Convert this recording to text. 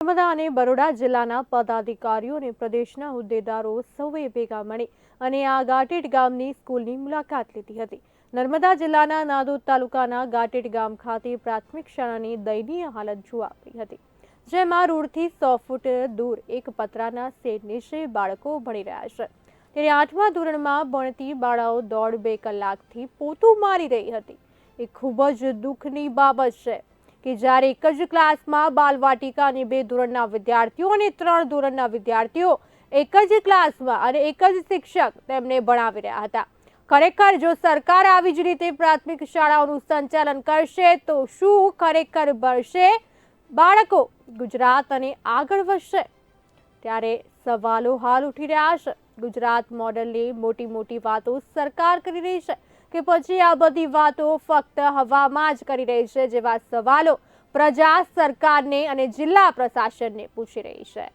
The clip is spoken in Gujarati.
નર્મદા અને બરોડા જિલ્લાના પદાધિકારીઓ અને પ્રદેશના હોદ્દેદારો સૌએ ભેગા મળી અને આ ગાટેટ ગામની સ્કૂલની મુલાકાત લીધી હતી. નર્મદા જિલ્લાના નાદોદ તાલુકાના ગાટેટ ગામ ખાતે પ્રાથમિક શાળાની દયનીય હાલત જોવા મળી હતી, જેમાં રોડથી સો ફૂટ દૂર એક પતરાના શેડ નીચે બાળકો ભણી રહ્યા છે. ત્યારે આઠમા ધોરણમાં ભણતી બાળાઓ દોઢ બે કલાકથી પોતું મારી રહી હતી. એ ખૂબ જ દુઃખની બાબત છે. કે જ્યારે એક જ ક્લાસમાં બાલવાટિકા અને બે ધોરણના વિદ્યાર્થીઓ અને ત્રણ ધોરણના વિદ્યાર્થીઓ એક જ ક્લાસમાં અને એક જ શિક્ષક તેમને ભણાવી રહ્યા હતા. ખરેખર જો સરકાર આવી જ રીતે પ્રાથમિક શાળાઓનું સંચાલન કરશે, તો શું ખરેખર બળશે બાળકો, ગુજરાત અને આગળ વધશે. ત્યારે સવાલો હાલ ઉઠી રહ્યા છે. ગુજરાત મોડલની મોટી મોટી વાતો સરકાર કરી રહી છે. કે પછી આ બધી વાતો ફક્ત હવામાં જ કરી રહી છે જેવા સવાલો પ્રજા સરકારને અને જિલ્લા પ્રશાસનને પૂછી રહી છે.